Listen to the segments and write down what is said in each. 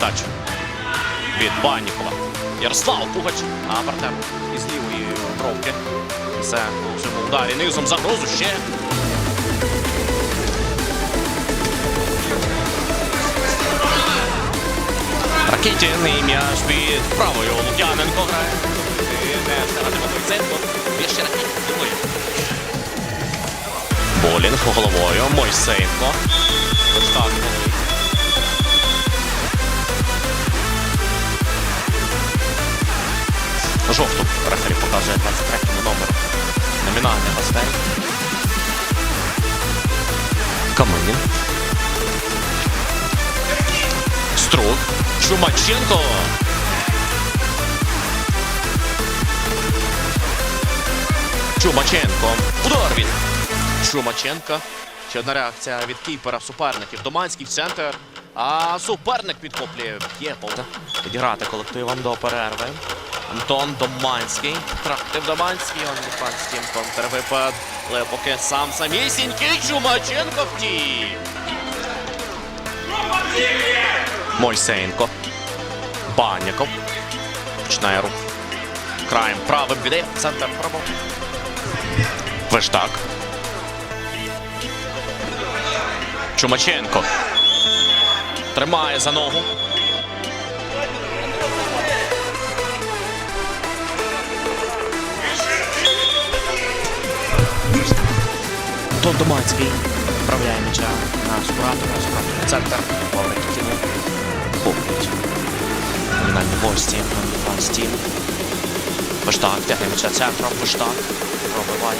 передача від Баннікова. Ярослав Пугач, а партнер із лівої бровки. Це у цьому ударі низом загрозу ще. Ракетін і м'яч під правою Лук'яненко грає. І не ще Ракетін другої. Болінг головою. Мойсенко. Ось Жовту рефері показує 23-му номеру. Номінальний гостей. Каминін. Струк. Чумаченко. Чумаченко. Удар від Чумаченка. Ще одна реакція від кіпера суперників. Доманський в центр. А суперник підхоплює. Є повна. Підіграти колективом до перерви. Антон Доманський. Трактив Доманський. Он Ліпанський контрвипад. Але поки сам самісінький Чумаченко втік. Мойсеєнко. Баняков. Починає рух. Краєм правим віддає. Центр право. Вештак. Чумаченко. Тримає за ногу. Антон Доманський вправляє м'яча на Скуратова. Скуратова центр. Повернуть кіно. Хоплять. Номінальні гості. Пан Стім. Вештак тягне м'яча центром. Вештак. Пробиває.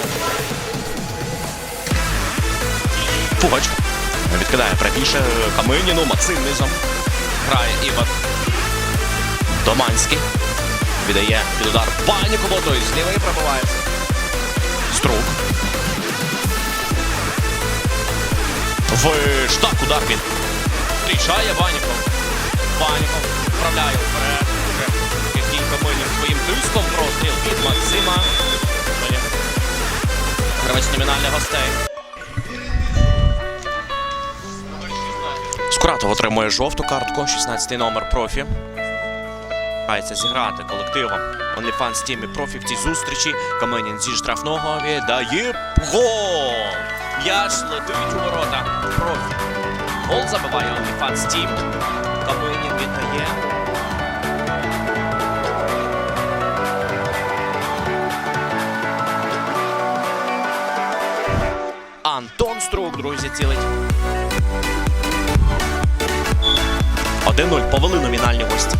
Пугач. Відкидає правіше Каминіну, Максим низом. Грає Іван. Доманський. Віддає під удар Банікову, той з лівої пробивається. Струк. Виштак, удар він. Рішає Баніков. Баніков вправляє вперед. Вже Кінь Каминів своїм тиском простріл від Максима. Гравець номінальних гостей. Скуратов отримує жовту картку, 16 номер профі. Мається зіграти колективом OnlyFans Team і профі в цій зустрічі. Каменін зі штрафного віддає гол! М'яч летить у ворота. Профі. Гол забиває OnlyFans Team. Каменін віддає. Антон Струк, друзі, цілить. 1-0 повели номінальні гості.